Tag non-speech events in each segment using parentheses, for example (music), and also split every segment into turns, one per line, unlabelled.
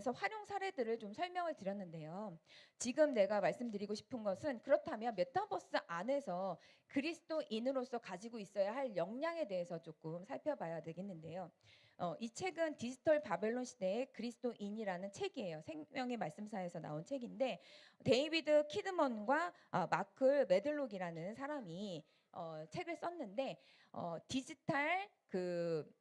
안에서 활용 사례들을 좀 설명을 드렸는데요. 지금 내가 말씀드리고 싶은 것은 그렇다면 메타버스 안에서 그리스도인으로서 가지고 있어야 할 역량에 대해서 조금 살펴봐야 되겠는데요. 어, 이 책은 디지털 바벨론 시대의 그리스도인이라는 책이에요. 생명의 말씀사에서 나온 책인데 데이비드 키드먼과 아, 마클 메들록이라는 사람이 어, 책을 썼는데 어, 디지털 그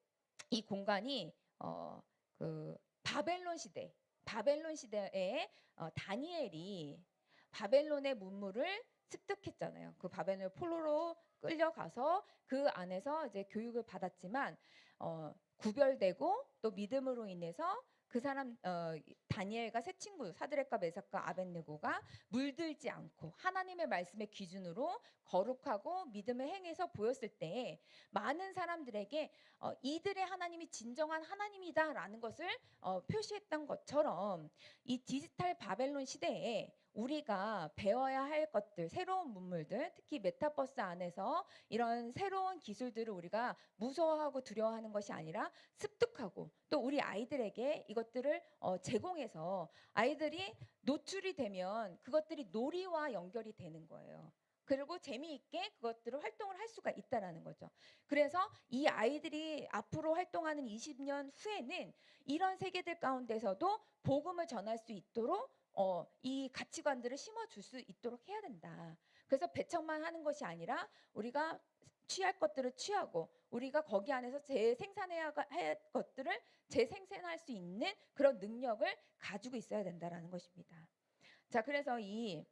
이 공간이 어, 그 바벨론 시대, 바벨론 시대에 어, 다니엘이 바벨론의 문물을 습득했잖아요. 그 바벨론 포로로 끌려가서 그 안에서 이제 교육을 받았지만 어, 구별되고 또 믿음으로 인해서 그 사람 어, 다니엘과 세 친구 사드렉과 메삭과 아벤느고가 물들지 않고 하나님의 말씀의 기준으로 거룩하고 믿음을 행해서 보였을 때 많은 사람들에게 어, 이들의 하나님이 진정한 하나님이다라는 것을 어, 표시했던 것처럼 이 디지털 바벨론 시대에 우리가 배워야 할 것들, 새로운 문물들, 특히 메타버스 안에서 이런 새로운 기술들을 우리가 무서워하고 두려워하는 것이 아니라 습득하고 또 우리 아이들에게 이것들을 어, 제공해서 아이들이 노출이 되면 그것들이 놀이와 연결이 되는 거예요. 그리고 재미있게 그것들을 활동을 할 수가 있다라는 거죠. 그래서 이 아이들이 앞으로 활동하는 20년 후에는 이런 세계들 가운데서도 복음을 전할 수 있도록 어, 이 가치관들을 심어줄 수 있도록 해야 된다. 그래서 배척만 하는 것이 아니라 우리가 취할 것들을 취하고 우리가 거기 안에서 재생산해야 할 것들을 재생산할 수 있는 그런 능력을 가지고 있어야 된다라는 것입니다. 자, 그래서 이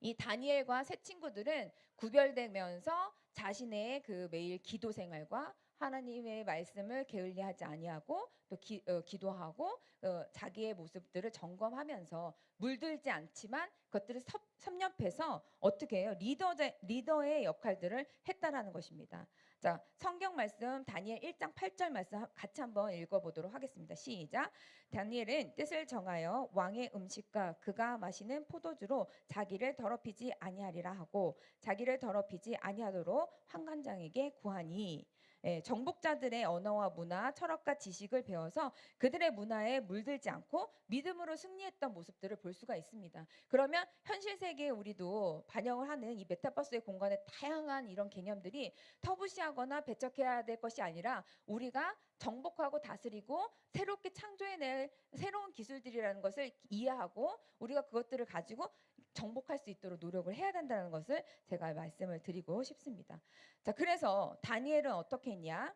이 다니엘과 세 친구들은 구별되면서 자신의 그 매일 기도 생활과 하나님의 말씀을 게을리하지 아니하고 또 기, 어, 기도하고 어, 자기의 모습들을 점검하면서 물들지 않지만 그것들을 섭, 섭렵해서 어떻게 해요? 리더 리더의 역할들을 했다라는 것입니다. 자, 성경 말씀 다니엘 1장 8절 말씀 같이 한번 읽어보도록 하겠습니다. 시작. 다니엘은 뜻을 정하여 왕의 음식과 그가 마시는 포도주로 자기를 더럽히지 아니하리라 하고 자기를 더럽히지 아니하도록 환관장에게 구하니 예, 정복자들의 언어와 문화, 철학과 지식을 배워서 그들의 문화에 물들지 않고 믿음으로 승리했던 모습들을 볼 수가 있습니다. 그러면 현실 세계에 우리도 반영을 하는 이 메타버스의 공간에 다양한 이런 개념들이 터부시하거나 배척해야 될 것이 아니라 우리가 정복하고 다스리고 새롭게 창조해낼 새로운 기술들이라는 것을 이해하고 우리가 그것들을 가지고 정복할 수 있도록 노력을 해야 된다는 것을 제가 말씀을 드리고 싶습니다. 자, 그래서 다니엘은 어떻게 했냐?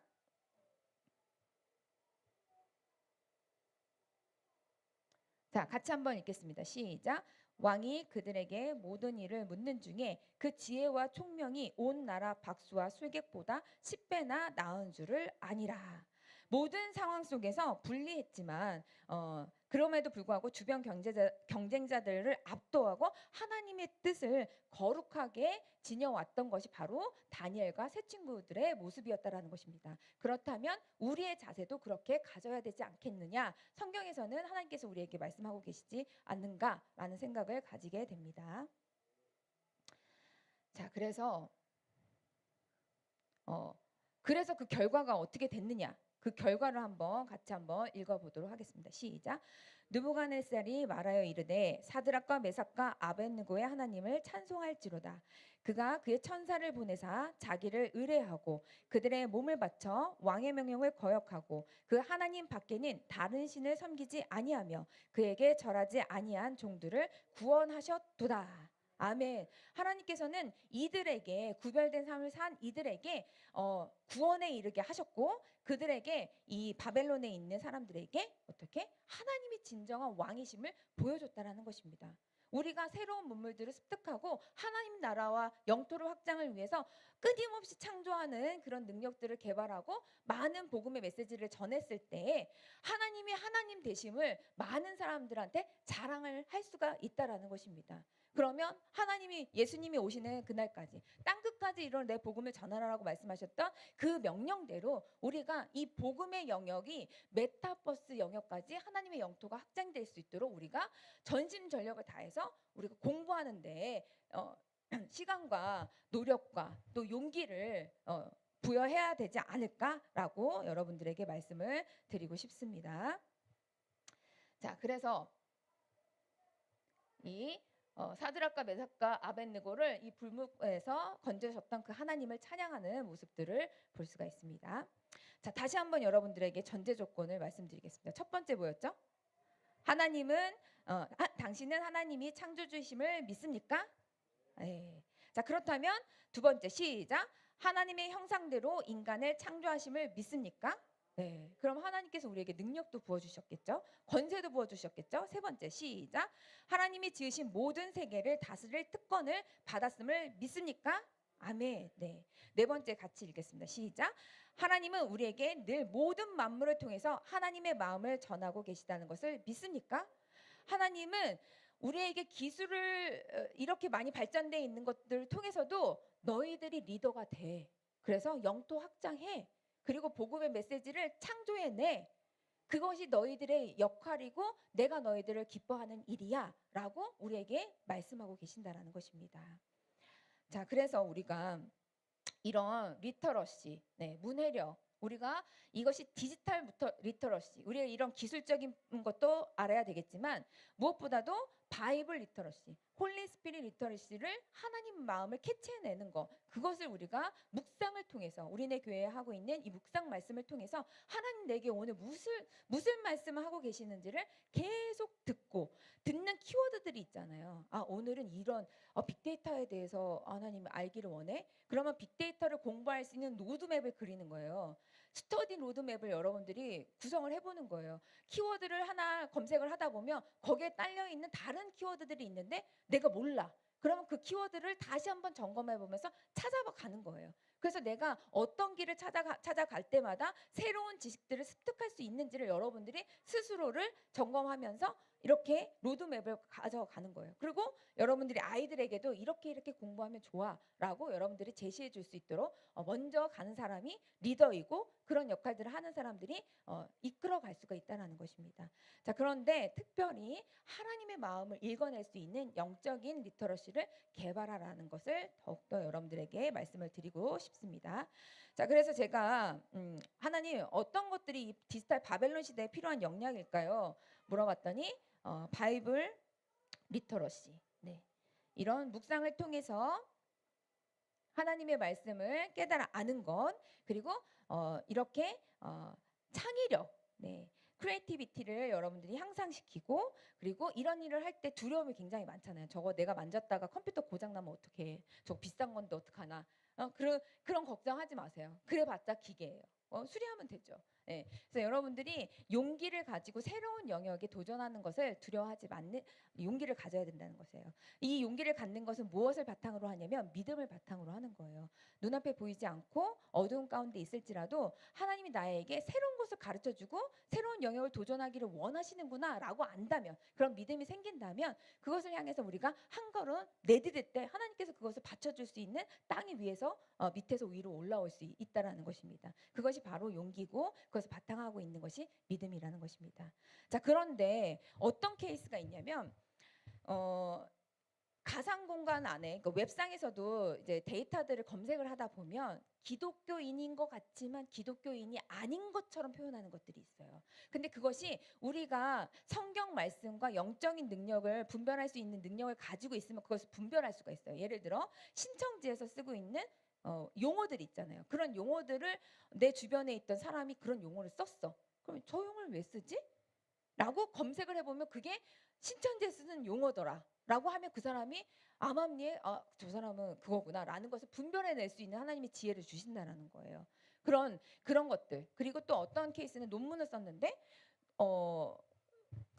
자, 같이 한번 읽겠습니다. 시작. 왕이 그들에게 모든 일을 묻는 중에 그 지혜와 총명이 온 나라 박수와 술객보다 10배나 나은 줄을 아니라. 모든 상황 속에서 불리했지만 어, 그럼에도 불구하고 주변 경제자, 경쟁자들을 압도하고 하나님의 뜻을 거룩하게 지녀왔던 것이 바로 다니엘과 세 친구들의 모습이었다라는 것입니다. 그렇다면 우리의 자세도 그렇게 가져야 되지 않겠느냐? 성경에서는 하나님께서 우리에게 말씀하고 계시지 않는가라는 생각을 가지게 됩니다. 자, 그래서 어, 그래서 그 결과가 어떻게 됐느냐? 그 결과를 한번 같이 한번 읽어보도록 하겠습니다. 시작. 느부갓네살이 말하여 이르되 사드락과 메삭과 아벤느고의 하나님을 찬송할지로다. 그가 그의 천사를 보내사 자기를 의뢰하고 그들의 몸을 바쳐 왕의 명령을 거역하고 그 하나님 밖에는 다른 신을 섬기지 아니하며 그에게 절하지 아니한 종들을 구원하셨도다. 아멘. 하나님께서는 이들에게 구별된 삶을 산 이들에게 어, 구원에 이르게 하셨고 그들에게 이 바벨론에 있는 사람들에게 어떻게 하나님이 진정한 왕이심을 보여줬다라는 것입니다. 우리가 새로운 문물들을 습득하고 하나님 나라와 영토를 확장을 위해서 끊임없이 창조하는 그런 능력들을 개발하고 많은 복음의 메시지를 전했을 때 하나님이 하나님 되심을 많은 사람들한테 자랑을 할 수가 있다라는 것입니다. 그러면 하나님이 예수님이 오시는 그날까지 땅 끝까지 이런 내 복음을 전하라고 말씀하셨던 그 명령대로 우리가 이 복음의 영역이 메타버스 영역까지 하나님의 영토가 확장될 수 있도록 우리가 전심 전력을 다해서 우리가 공부하는데 어, (clears throat) 시간과 노력과 또 용기를 어, 부여해야 되지 않을까라고 여러분들에게 말씀을 드리고 싶습니다. 자, 그래서 이 어, 사드락과 메삭과 아벤느고를 이 불묵에서 건져셨던 그 하나님을 찬양하는 모습들을 볼 수가 있습니다. 자, 다시 한번 여러분들에게 전제 조건을 말씀드리겠습니다. 첫 번째 뭐였죠? 하나님은 어, 아, 당신은 하나님이 창조주이심을 믿습니까? 예. 자, 그렇다면 두 번째 시작. 하나님의 형상대로 인간을 창조하심을 믿습니까? 네. 그럼 하나님께서 우리에게 능력도 부어 주셨겠죠? 권세도 부어 주셨겠죠? 세 번째 시작. 하나님이 지으신 모든 세계를 다스릴 특권을 받았음을 믿습니까? 아멘. 네. 네 번째 같이 읽겠습니다. 시작. 하나님은 우리에게 늘 모든 만물을 통해서 하나님의 마음을 전하고 계시다는 것을 믿습니까? 하나님은 우리에게 기술을 어, 이렇게 많이 발전돼 있는 것들을 통해서도 너희들이 리더가 돼. 그래서 영토 확장해. 그리고 복음의 메시지를 창조해 내. 그것이 너희들의 역할이고 내가 너희들을 기뻐하는 일이야 라고 우리에게 말씀하고 계신다라는 것입니다. 자, 그래서 우리가 이런 리터러시, 네, 문해력, 우리가 이것이 디지털부터 리터러시, 우리가 이런 기술적인 것도 알아야 되겠지만 무엇보다도 바이블 리터러시, 홀리 스피릿 리터러시를 하나님 마음을 캐치해내는 것, 그것을 우리가 묵상을 통해서 우리네 교회에 하고 있는 이 묵상 말씀을 통해서 하나님 내게 오늘 무슨 무슨 말씀을 하고 계시는지를 계속 듣고 듣는 키워드들이 있잖아요. 아 오늘은 이런 어, 빅데이터에 대해서 하나님 알기를 원해. 그러면 빅데이터를 공부할 수 있는 로드맵을 그리는 거예요. 스터디 로드맵을 여러분들이 구성을 해보는 거예요. 키워드를 하나 검색을 하다 보면 거기에 딸려 있는 다른 키워드들이 있는데 내가 몰라. 그러면 그 키워드를 다시 한번 점검해 보면서 찾아봐 가는 거예요. 그래서 내가 어떤 길을 찾아가, 찾아갈 때마다 새로운 지식들을 습득할 수 있는지를 여러분들이 스스로를 점검하면서 이렇게 로드맵을 가져가는 거예요. 그리고 여러분들이 아이들에게도 이렇게 이렇게 공부하면 좋아라고 여러분들이 제시해 줄 수 있도록 어, 먼저 가는 사람이 리더이고 그런 역할들을 하는 사람들이 어, 이끌어 갈 수가 있다는 것입니다. 자, 그런데 특별히 하나님의 마음을 읽어낼 수 있는 영적인 리터러시를 개발하라는 것을 더욱더 여러분들에게 말씀을 드리고 싶습니다. 자, 그래서 제가 음, 하나님 어떤 것들이 이 디지털 바벨론 시대에 필요한 역량일까요? 물어봤더니 어, 바이블 리터러시. 네. 이런 묵상을 통해서 하나님의 말씀을 깨달아 아는 것 그리고 어, 이렇게 어, 창의력, 네, 크리에이티비티를 여러분들이 향상시키고 그리고 이런 일을 할 때 두려움이 굉장히 많잖아요. 저거 내가 만졌다가 컴퓨터 고장 나면 어떡해? 저거 비싼 건데 어떡하나? 어, 그런 그런 걱정하지 마세요. 그래봤자 기계예요. 어, 수리하면 되죠. 네. 그래서 여러분들이 용기를 가지고 새로운 영역에 도전하는 것을 두려워하지 않는 용기를 가져야 된다는 것이에요. 이 용기를 갖는 것은 무엇을 바탕으로 하냐면 믿음을 바탕으로 하는 거예요. 눈앞에 보이지 않고 어두운 가운데 있을지라도 하나님이 나에게 새로운 것을 가르쳐 주고 새로운 영역을 도전하기를 원하시는구나라고 안다면 그런 믿음이 생긴다면 그것을 향해서 우리가 한 걸음 내디딜 때 하나님께서 그것을 받쳐줄 수 있는 땅 위에서 어, 밑에서 위로 올라올 수 있다라는 것입니다. 그것이 바로 용기고 그것 을 바탕하고 있는 것이 믿음이라는 것입니다. 자 그런데 어떤 케이스가 있냐면 어, 가상 공간 안에 그 웹상에서도 이제 데이터들을 검색을 하다 보면 기독교인인 것 같지만 기독교인이 아닌 것처럼 표현하는 것들이 있어요. 근데 그것이 우리가 성경 말씀과 영적인 능력을 분별할 수 있는 능력을 가지고 있으면 그것을 분별할 수가 있어요. 예를 들어 신청지에서 쓰고 있는 어, 용어들 있잖아요. 그런 용어들을 내 주변에 있던 사람이 그런 용어를 썼어. 그럼 저 용어를 왜 쓰지? 라고 검색을 해보면 그게 신천지에 쓰는 용어더라. 라고 하면 그 사람이 암암리에 아, 저 사람은 그거구나 라는 것을 분별해낼 수 있는 하나님의 지혜를 주신다라는 거예요. 그런 그런 것들 그리고 또 어떤 케이스는 논문을 썼는데 어.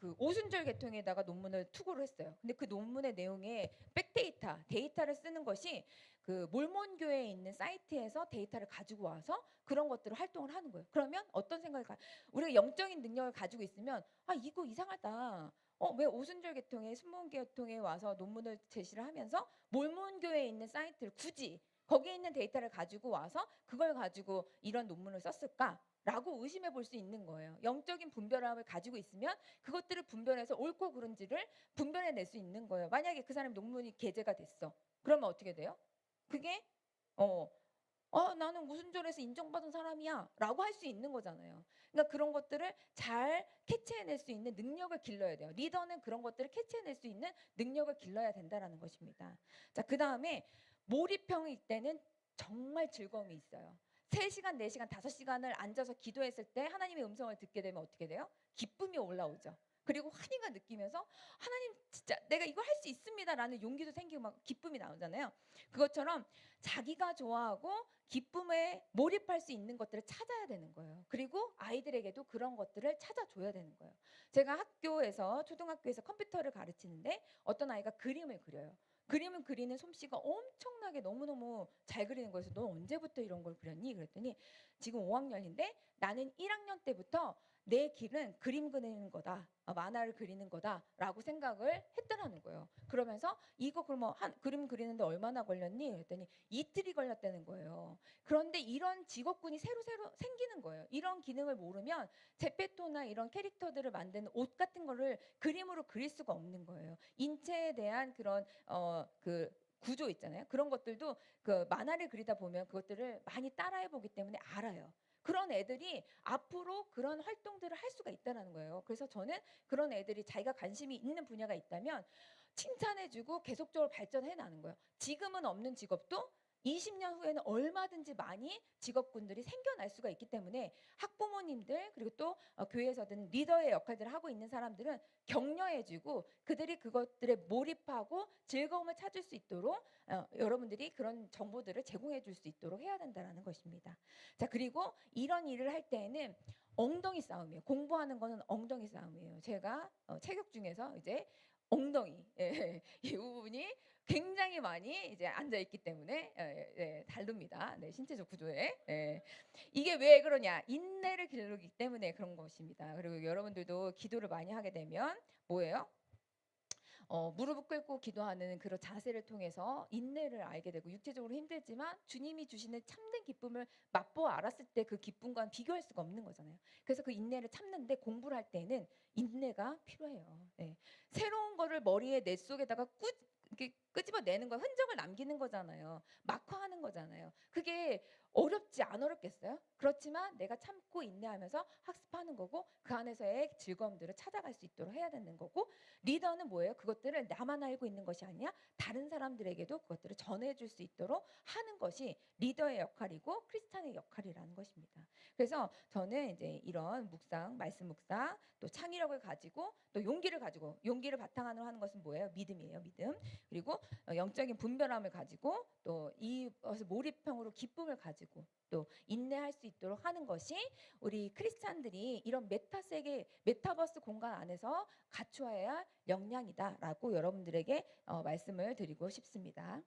그 오순절 계통에다가 논문을 투고를 했어요. 근데 그 논문의 내용에 백데이터, 데이터를 쓰는 것이 그 몰몬 교회에 있는 사이트에서 데이터를 가지고 와서 그런 것들을 활동을 하는 거예요. 그러면 어떤 생각을 가? 우리가 영적인 능력을 가지고 있으면 아 이거 이상하다. 어, 왜 오순절 계통에 순문 계통에 와서 논문을 제시를 하면서 몰몬 교회에 있는 사이트를 굳이 거기에 있는 데이터를 가지고 와서 그걸 가지고 이런 논문을 썼을까? 라고 의심해 볼 수 있는 거예요. 영적인 분별함을 가지고 있으면 그것들을 분별해서 옳고 그른지를 분별해 낼 수 있는 거예요. 만약에 그 사람 논문이 게재가 됐어. 그러면 어떻게 돼요? 그게 어 어, 나는 무슨 절에서 인정받은 사람이야 라고 할 수 있는 거잖아요. 그러니까 그런 것들을 잘 캐치해낼 수 있는 능력을 길러야 돼요. 리더는 그런 것들을 캐치해낼 수 있는 능력을 길러야 된다라는 것입니다. 자, 그 다음에 몰입형일 때는 정말 즐거움이 있어요. 3시간, 4시간, 5시간을 앉아서 기도했을 때 하나님의 음성을 듣게 되면 어떻게 돼요? 기쁨이 올라오죠. 그리고 환희가 느끼면서 하나님 진짜 내가 이걸 할 수 있습니다라는 용기도 생기고 막 기쁨이 나오잖아요. 그것처럼 자기가 좋아하고 기쁨에 몰입할 수 있는 것들을 찾아야 되는 거예요. 그리고 아이들에게도 그런 것들을 찾아줘야 되는 거예요. 제가 학교에서 초등학교에서 컴퓨터를 가르치는데 어떤 아이가 그림을 그려요. 그림을 그리는 솜씨가 엄청나게 너무너무 잘 그리는 거여서 너 언제부터 이런 걸 그렸니? 그랬더니 지금 5학년인데 나는 1학년 때부터 내 길은 그림 그리는 거다. 아, 만화를 그리는 거다라고 생각을 했더라는 거예요. 그러면서 이거 그러면 한 그림 그리는데 얼마나 걸렸니? 그랬더니 이틀이 걸렸다는 거예요. 그런데 이런 직업군이 새로 새로 생기는 거예요. 이런 기능을 모르면 제페토나 이런 캐릭터들을 만드는 옷 같은 거를 그림으로 그릴 수가 없는 거예요. 인체에 대한 그런 어그 구조 있잖아요. 그런 것들도 그 만화를 그리다 보면 그것들을 많이 따라해 보기 때문에 알아요. 그런 애들이 앞으로 그런 활동들을 할 수가 있다는 거예요. 그래서 저는 그런 애들이 자기가 관심이 있는 분야가 있다면 칭찬해주고 계속적으로 발전해 나는 거예요. 지금은 없는 직업도 20년 후에는 얼마든지 많이 직업군들이 생겨날 수가 있기 때문에 학부모님들 그리고 또 어, 교회에서든 리더의 역할들을 하고 있는 사람들은 격려해주고 그들이 그것들에 몰입하고 즐거움을 찾을 수 있도록 어, 여러분들이 그런 정보들을 제공해 줄 수 있도록 해야 된다는 것입니다. 자 그리고 이런 일을 할 때에는 엉덩이 싸움이에요. 공부하는 거는 엉덩이 싸움이에요. 제가 어, 체격 중에서 이제 엉덩이 예, 이 부분이 굉장히 많이 이제 앉아 있기 때문에 예, 예, 다릅니다. 네, 신체적 구조에 예. 이게 왜 그러냐? 인내를 기르기 때문에 그런 것입니다. 그리고 여러분들도 기도를 많이 하게 되면 뭐예요? 어, 무릎을 꿇고 기도하는 그런 자세를 통해서 인내를 알게 되고 육체적으로 힘들지만 주님이 주시는 참된 기쁨을 맛보아 알았을 때 그 기쁨과는 비교할 수가 없는 거잖아요. 그래서 그 인내를 참는데 공부를 할 때는 인내가 필요해요. 네. 새로운 거를 머리에 내 속에다가 꾸, 이렇게 끄집어내는 거 흔적을 남기는 거잖아요. 막화하는 거잖아요. 그게 어렵지 안 어렵겠어요? 그렇지만 내가 참고 인내하면서 학습하는 거고 그 안에서의 즐거움들을 찾아갈 수 있도록 해야 되는 거고 리더는 뭐예요? 그것들을 나만 알고 있는 것이 아니라 다른 사람들에게도 그것들을 전해줄 수 있도록 하는 것이 리더의 역할이고 크리스찬의 역할이라는 것입니다. 그래서 저는 이제 이런 묵상, 말씀 묵상, 또 창의력을 가지고 또 용기를 가지고 용기를 바탕으로 하는 것은 뭐예요? 믿음이에요, 믿음. 그리고 어, 영적인 분별함을 가지고 또 이것을 몰입형으로 기쁨을 가지고 또 인내할 수 있도록 하는 것이 우리 크리스찬들이 이런 메타 세계 메타버스 공간 안에서 갖추어야 할 역량이다라고 여러분들에게 어, 말씀을 드리고 싶습니다.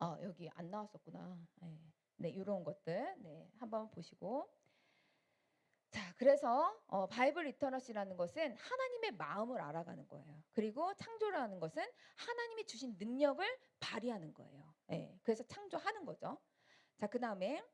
어, 여기 안 나왔었구나. 네, 네 이런 것들 네, 한번 보시고 자, 그래서 어, 바이블 리터러시라는 것은 하나님의 마음을 알아가는 거예요. 그리고 창조라는 것은 하나님이 주신 능력을 발휘하는 거예요. 예, 그래서 창조하는 거죠. 자, 그 다음에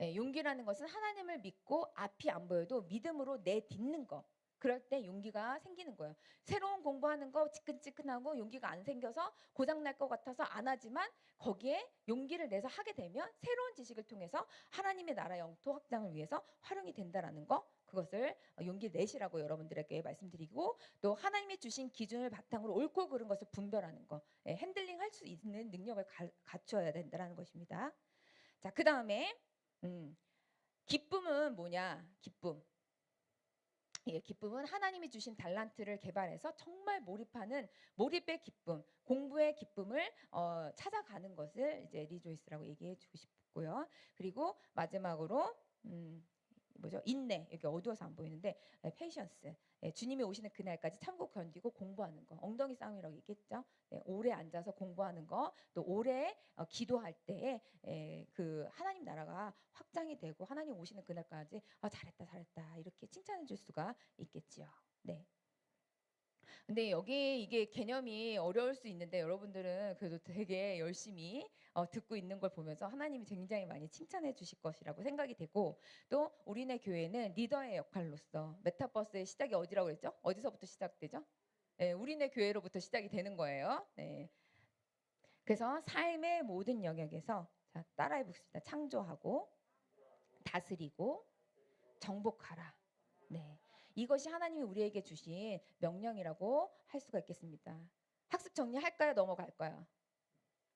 예, 용기라는 것은 하나님을 믿고 앞이 안 보여도 믿음으로 내딛는 거. 그럴 때 용기가 생기는 거예요. 새로운 공부하는 거 지끈지끈하고 용기가 안 생겨서 고장 날 것 같아서 안 하지만 거기에 용기를 내서 하게 되면 새로운 지식을 통해서 하나님의 나라 영토 확장을 위해서 활용이 된다라는 거 그것을 용기 내시라고 여러분들에게 말씀드리고 또 하나님이 주신 기준을 바탕으로 옳고 그른 것을 분별하는 거 예, 핸들링 할 수 있는 능력을 가, 갖춰야 된다라는 것입니다. 자, 그 다음에 음, 기쁨은 뭐냐? 기쁨. (laughs) 예, 기쁨은 하나님이 주신 달란트를 개발해서 정말 몰입하는 몰입의 기쁨, 공부의 기쁨을 어, 찾아가는 것을 이제 리조이스라고 얘기해 주고 싶고요. 그리고 마지막으로 음, 뭐죠? 인내. 여기 어두워서 안 보이는데 페이션스. 예, 주님이 오시는 그날까지 참고 견디고 공부하는 거. 엉덩이 싸움이라고 얘기했죠. 예, 오래 앉아서 공부하는 거. 또 오래 어, 기도할 때에 예, 그 하나님 나라가 확장이 되고 하나님 오시는 그날까지 아, 잘했다 잘했다 이렇게 칭찬해 줄 수가 있겠지요. 네. 근데 여기 이게 개념이 어려울 수 있는데 여러분들은 그래도 되게 열심히 어, 듣고 있는 걸 보면서 하나님이 굉장히 많이 칭찬해 주실 것이라고 생각이 되고 또 우리네 교회는 리더의 역할로서 메타버스의 시작이 어디라고 그랬죠? 어디서부터 시작되죠? 네, 우리네 교회로부터 시작이 되는 거예요. 네. 그래서 삶의 모든 영역에서 자, 따라해 봅시다. 창조하고 다스리고 정복하라. 네. 이것이 하나님이 우리에게 주신 명령이라고 할 수가 있겠습니다. 학습 정리할까요? 넘어갈까요?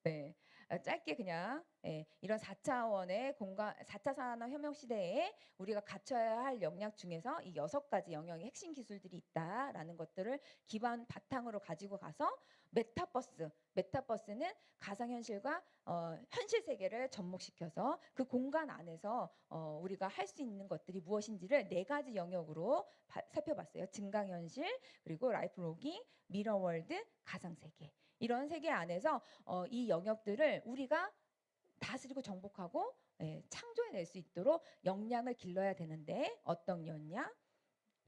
네. 아, 짧게 그냥 예, 이런 4차원의 공간 4차 산업혁명 시대에 우리가 갖춰야 할 역량 중에서 이 여섯 가지 영역의 핵심 기술들이 있다라는 것들을 기반 바탕으로 가지고 가서 메타버스 메타버스는 가상현실과 어, 현실 세계를 접목시켜서 그 공간 안에서 어, 우리가 할 수 있는 것들이 무엇인지를 네 가지 영역으로 바- 살펴봤어요. 증강현실 그리고 라이프 로깅, 미러월드, 가상세계 이런 세계 안에서 어, 이 영역들을 우리가 다스리고 정복하고 예, 창조해낼 수 있도록 역량을 길러야 되는데 어떤?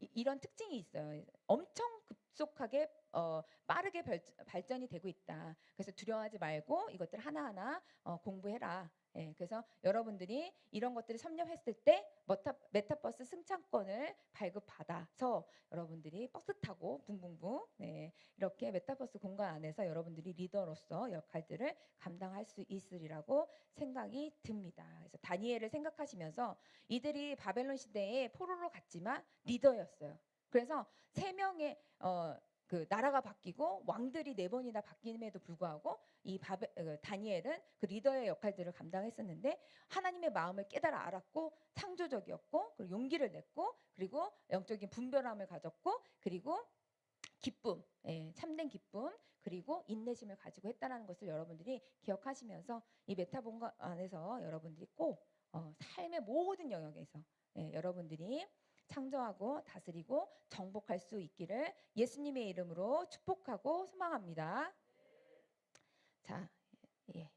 이- 이런 특징이 있어요. 엄청 급 속하게 어, 빠르게 별- 발전이 되고 있다. 그래서 두려워하지 말고 이것들 하나하나 어, 공부해라. 예, 그래서 여러분들이 이런 것들을 섭렵했을 때 메타, 메타버스 승차권을 발급받아서 여러분들이 타고 붕붕붕 네, 이렇게 메타버스 공간 안에서 여러분들이 리더로서 역할들을 감당할 수 있으리라고 생각이 듭니다. 그래서 다니엘을 생각하시면서 이들이 바벨론 시대에 포로로 갔지만 리더였어요. 그래서 세 명의 어, 그 나라가 바뀌고 왕들이 네 번이나 바뀜에도 불구하고 이 바벨 어, 다니엘은 그 리더의 역할들을 감당했었는데 하나님의 마음을 깨달아 알았고 창조적이었고 그리고 용기를 냈고 그리고 영적인 분별함을 가졌고 그리고 기쁨, 예, 참된 기쁨 그리고 인내심을 가지고 했다는 것을 여러분들이 기억하시면서 이 메타본가 안에서 여러분들이 꼭 어, 삶의 모든 영역에서 예, 여러분들이 창조하고 다스리고 정복할 수 있기를 예수님의 이름으로 축복하고 소망합니다. 자, 예.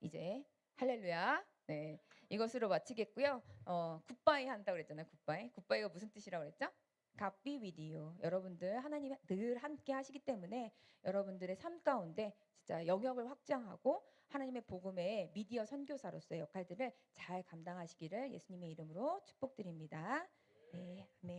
이제 할렐루야. 네. 이것으로 마치겠고요. 어, 굿바이 한다고 그랬잖아요. 굿바이. 굿바이가 무슨 뜻이라고 그랬죠? 갓비 위디오. 여러분들 하나님 늘 함께 하시기 때문에 여러분들의 삶 가운데 진짜 영역을 확장하고 하나님의 복음의 미디어 선교사로서의 역할들을 잘 감당하시기를 예수님의 이름으로 축복드립니다. 네. 아멘.